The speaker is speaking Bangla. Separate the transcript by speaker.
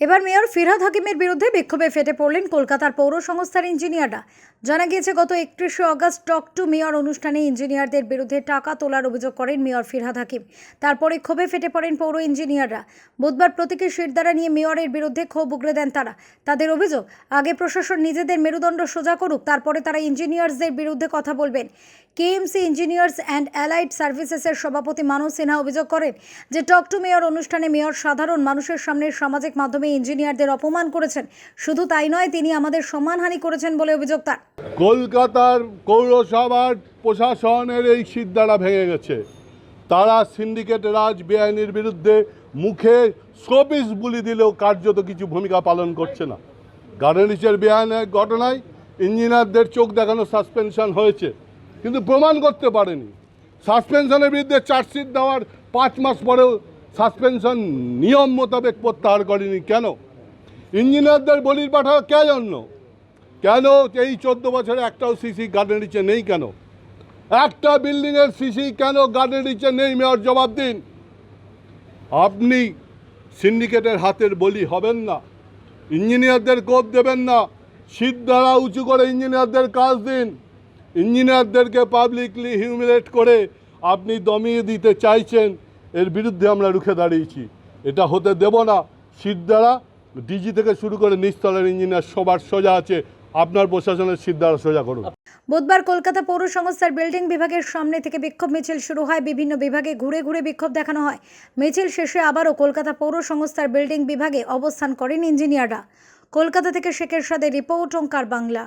Speaker 1: এবার মেয়র ফিরহাদ হাকিমের বিরুদ্ধে বিক্ষোভে ফেটে পড়লেন কলকাতার পৌর সংস্থার ইঞ্জিনিয়াররা। জানা গিয়েছে, গত একত্রিশে অগস্ট টক টু মেয়র অনুষ্ঠানে ইঞ্জিনিয়ারদের বিরুদ্ধে টাকা তোলার অভিযোগ করেন মেয়র ফিরহাদ হাকিম। তারপরে ক্ষোভে ফেটে পড়েন পৌর ইঞ্জিনিয়াররা। বুধবার প্রতীকী শিরদাঁড়া নিয়ে মেয়রের বিরুদ্ধে ক্ষোভ উগড়ে দেন তারা। তাদের অভিযোগ, আগে প্রশাসন নিজেদের মেরুদণ্ড সোজা করুক, তারপরে তারা ইঞ্জিনিয়ার্সদের বিরুদ্ধে কথা বলবেন। কেএমসি ইঞ্জিনিয়ার্স অ্যান্ড অ্যালাইড সার্ভিসেসের সভাপতি মানস সিনহা অভিযোগ করেন যে, টক টু মেয়র অনুষ্ঠানে মেয়র সাধারণ মানুষের সামনে সামাজিক মাধ্যমে ইঞ্জিনিয়ারদের অপমান করেছেন। শুধু তাই নয়, তিনি আমাদের সম্মানহানি করেছেন বলে অভিযোগ তার।
Speaker 2: কলকাতার পৌরসভার প্রশাসনের এই সিদ্ধারা ভেঙে গেছে। তারা সিন্ডিকেট রাজ বেআইনির বিরুদ্ধে মুখে শোপিস বুলি দিলেও কার্যত কিছু ভূমিকা পালন করছে না। গার্ডেনিচের বেআইনের ঘটনায় ইঞ্জিনিয়ারদের চোখ দেখানো সাসপেনশন হয়েছে, কিন্তু প্রমাণ করতে পারেনি। সাসপেনশনের বিরুদ্ধে চার্জশিট দেওয়ার পাঁচ মাস পরেও সাসপেনশন নিয়ম মোতাবেক প্রত্যাহার করেনি কেন? ইঞ্জিনিয়ারদের বলির পাঠা কে জন্য? কেন এই চোদ্দ বছরে একটাও সিসি গার্ডেন নিচে নেই কেন? একটা বিল্ডিংয়ের সিসি কেন গার্ডেন নিচে নেই মেয়র জবাব দিন। আপনি সিন্ডিকেটের হাতের বলি হবেন না, ইঞ্জিনিয়ারদের কোপ দেবেন না শীত দ্বারা উঁচু করে ইঞ্জিনিয়ারদের কাজ দিন। ইঞ্জিনিয়ারদেরকে পাবলিকলি হিউমিলেট করে আপনি দমিয়ে দিতে চাইছেন। এর বিরুদ্ধে আমরা রুখে দাঁড়িয়েছি। এটা হতে দেব না। শীত দ্বারা ডিজি থেকে শুরু করে নিচতলের ইঞ্জিনিয়ার সবার সোজা আছে। আপনার প্রশাসনের দ্বারা সোজা করুন।
Speaker 1: বুধবার কলকাতা পৌর সংস্থার বিল্ডিং বিভাগের সামনে থেকে বিক্ষোভ মিছিল শুরু হয়। বিভিন্ন বিভাগে ঘুরে ঘুরে বিক্ষোভ দেখানো হয়। মিছিল শেষে আবারও কলকাতা পৌর সংস্থার বিল্ডিং বিভাগে অবস্থান করেন ইঞ্জিনিয়াররা। কলকাতা থেকে শেখের সাথে রিপোর্ট, ওঙ্কার বাংলা।